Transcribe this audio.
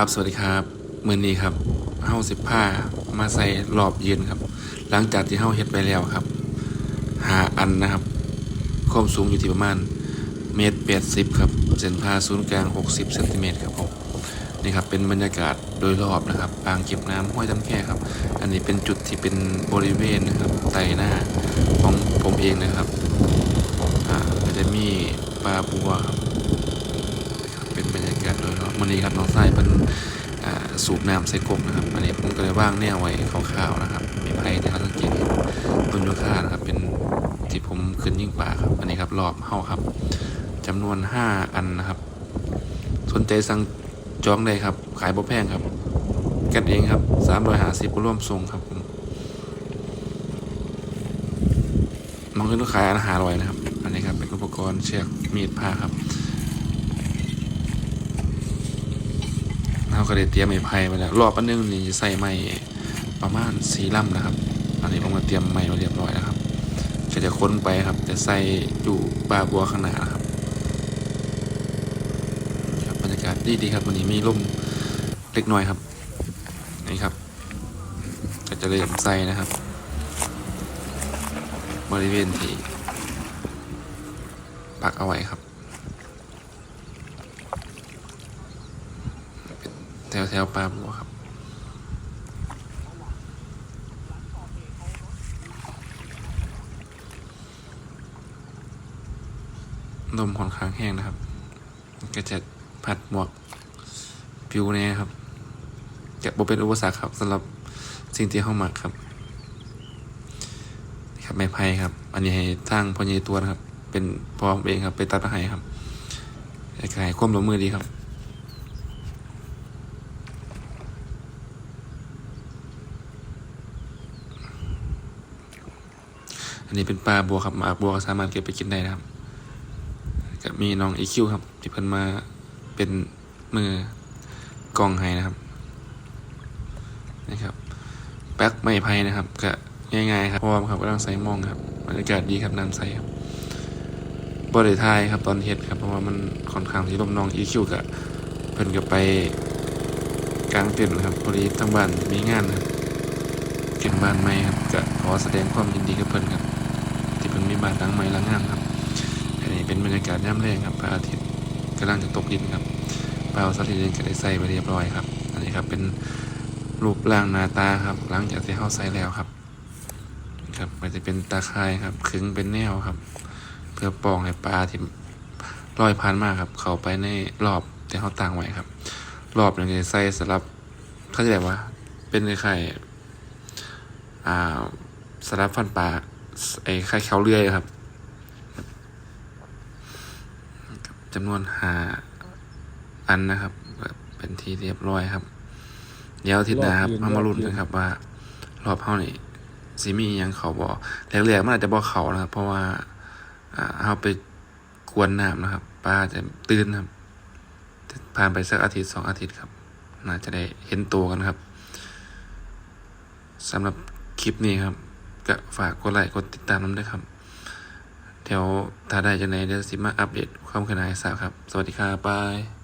ครับ สวัสดีครับมือนี้ครับเฮาสิบผ้ามาใส่รอบยืนครับ หลังจากที่เฮาเฮ็ดไปแล้วครับหาอันนะครับ ความสูงอยู่ที่ประมาณเมตรแปดสิบครับ เส้นผ่าศูนย์กลางหกสิบเซนติเมตรครับผมนี่ครับเป็นบรรยากาศโดยรอบนะครับอ่างเก็บน้ำห้วยจำแค่ครับ อันนี้เป็นจุดที่เป็นบริเวณนะครับไต่หน้าของผมเองนะครับอ่าจะมีปลาบัวครับ เป็นบรรยากาศโดยรอบ วันนี้ครับน้องทรายเป็นสูบน้ำใส่กบนะครับ อันนี้ผมก็เลยว่างแนวไว้คร่าวๆนะครับ มีไผ่ที่เขาสังเกตเห็นต้นยูคานะครับ เป็นที่ผมขึ้นยิ่งป่าครับ อันนี้ครับรอบเฮาครับจำนวน 5 อันนะครับ สนใจสั่งจองได้ครับ ขายบ่แพงครับ กันเองครับ350ร่วมส่งครับผมน้องขึ้นขายอาหารอร่อยนะครับ อันนี้ครับเป็นอุปกรณ์เชือกมีดผ้าครับ เราก็ได้เตรียมไม้ไผ่มาแล้วรอบอันนึงนี่ใส่ไม้ประมาณสี่ลำนะครับ อันนี้ผมก็เตรียมไม้มาเรียบร้อยแล้วครับก็จะค้นไปครับจะใส่อยู่ปลาบัวข้างหน้านะครับครับบรรยากาศดีดีครับวันนี้มีลมเล็กน้อยครับนี่ครับก็จะเริ่มใส่นะครับ บริเวณที่ปักเอาไว้ครับ แถวแถวปาบัวครับลมค่อนข้างแห้งนะครับ ก็จะพัดหมวกผิวแน่ครับจะบ่เป็นอุปสรรคครับสำหรับสิ่งที่เข้ามาครับครับไม้ไผ่ครับ อันนี้ให้ทางพ่อใหญ่ตัวนะครับ เป็นพอมเองครับ ไปตัดมาให้ครับไอ้ไก่ควมลงมือดีครับ อันนี้เป็นปลาบัวครับหมากบัวก็สามารถเก็บไปกินได้นะครับก็มีน้องอีคิวครับ ที่เพิ่นมาเป็นมือกองให้นะครับนะครับแป๊กไม้ไผ่นะครับก็ง่ายๆครับพราะว่าครับก็ต้องใส่มองครับบรรยากาศดีครับน้ำใสครับบ่ได้ทายครับตอนเฮ็ดครับเพราะว่ามันค่อนข้างที่ลมน้องอีคิวก็เพิ่นก็ไปกลางเต็นท์ครับพอดีทั้งบ้านมีงานครับเก็บบ้านใหม่ครับก็ขอแสดงความยินดีกับเพิ่นครับ ที่เพิ่นมีบ้านหลังใหม่หลังงามครับอันนี้เป็นบรรยากาศยามแรงครับพระอาทิตย์กำลังจะตกดินครับเปล่าสลิดก็ได้ใส่ไปเรียบร้อยครับ อันนี้ครับเป็นรูปร่างหน้าตาครับหลังจากที่เฮาใส่แล้วครับ ครับมันจะเป็นตาข่ายครับขึงเป็นแนวครับ เพื่อปองให้ปลาที่ลอยผ่านมาครับ เข้าไปในรอบที่เฮาตั้งไว้ครับ รอบนึงจะใส่สำหรับเขาจะเรียกว่า เป็นคล้ายๆอ่าสลับฟันปลา ไอ้ไข่เขาเลื่อยครับจำนวนหาอันนะครับก็เป็นที่เรียบร้อยครับ เดี๋ยวอาทิตย์หน้าครับรอบยืนเอามารอบลุ้นยืนกันครับว่า รอบเฮานี่สิมีอหยังเขาบ่แรกๆมันอาจจะบ่เขานะครับ เพราะว่าอ่าเฮาไปกวนน้ำนะครับปลาจะตื่นครับผ่านไปสักอาทิตย์สองอาทิตย์ครับ น่าจะได้เห็นตัวกันครับสำหรับคลิปนี้ครับ ก็ฝากกดไลค์กดติดตามน้ำด้วยครับเดี๋ยวถ้าได้จะไหนเดี๋ยวสิมาอัปเดตความเคลื่อนไหวให้ทราบครับ สวัสดีครับบาย